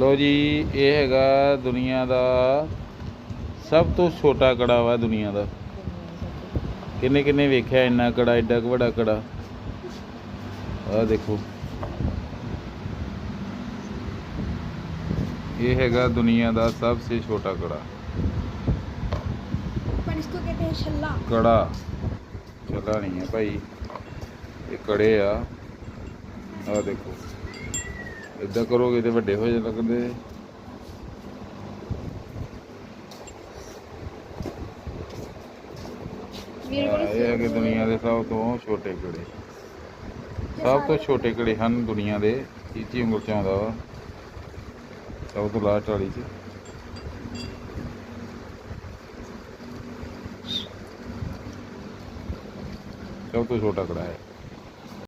ਲੋ ਜੀ ਇਹ ਹੈਗਾ ਦੁਨੀਆ ਦਾ ਸਭ ਤੋਂ ਛੋਟਾ ਕੜਾ ਵਾ ਦੁਨੀਆ ਦਾ। ਕਿੰਨੇ ਕਿੰਨੇ ਵੇਖਿਆ ਇੰਨਾ ਕੜਾ ਐਡਾ ਵੱਡਾ ਕੜਾ? ਆ ਦੇਖੋ। ਇਹ ਹੈਗਾ ਦੁਨੀਆ ਦਾ ਸਭ ਤੋਂ ਛੋਟਾ ਕੜਾ। ਪਰ ਇਸ ਨੂੰ ਕਹਿੰਦੇ ਛੱਲਾ। ਕੜਾ। ਛੱਲਾ ਨਹੀਂ ਹੈ ਭਾਈ ਇਹ ਕੜੇ ਆ। ਆ ਦੇਖੋ। ਇਦਾਂ ਕਰੋਗੇ ਤੇ ਵੱਡੇ ਹੋ ਜਾਣ ਲੱਗਦੇ ਇਹ ਹੈ ਕਿ ਦੁਨੀਆ ਦੇ ਸਭ ਤੋਂ ਛੋਟੇ ਕਿੜੇ ਸਭ ਤੋਂ ਛੋਟੇ ਕੀੜੇ ਹਨ ਦੁਨੀਆ ਦੇ? ਤੀਜੀ ਉਮਰ ਚ ਆਉਂਦਾ ਵਾ। ਸਭ ਤੋਂ ਲਾਸਟ ਵਾਲੀ ਚ। ਸਭ ਤੋਂ ਛੋਟਾ ਕਿੜਾ ਹੈ?